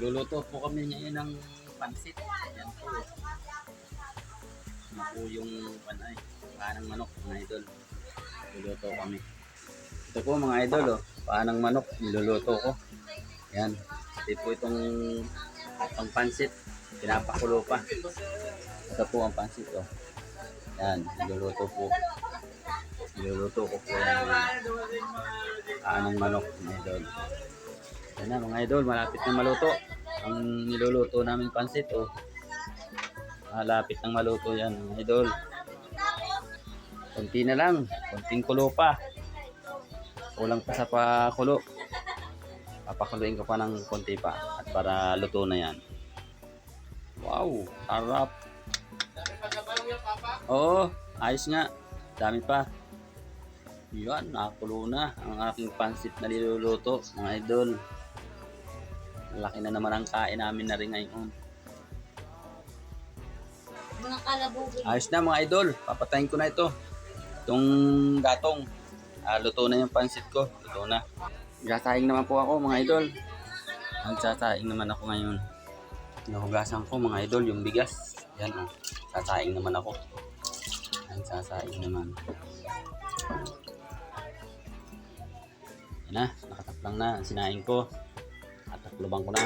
Luluto po kami ngayon ng pansit. Yan po. Ano po yung panay, panang manok mga idol. Luluto kami. Ito po mga idol oh, panang manok niluluto ko. Yan. Ito po itong pang pansit. Pinapakulo pa. Ito po ang pansit oh. Yan, niluluto po. Niluluto ko po yan. Panang manok mga idol. Yan na mga idol, malapit na maluto. Ang niluluto namin pansit, oh. Malapit nang maluto yan, mga idol. Kunti na lang, kunting kulo pa. Kulang pa sa pakulo. Papakuluin ko pa ng konti pa at para luto na yan. Wow, sarap. Oo, ayos nga. Dami pa. Yan, nakakulo na ang aking pansit na niluluto, mga idol. Laki na naman ang kain namin na rin ngayon. Mga kalabugin. Ayos na mga idol, papatayin ko na ito. Itong gatong. Ah, luto na yung pansit ko. Luto na. Gataing naman po ako mga idol. Magsasaing naman ako ngayon. Nahugasan ko mga idol yung bigas. Yan o. Sasaing naman ako. Yan, sasaing naman. Yan na, nakataplang na ang sinaing ko lubang ko na.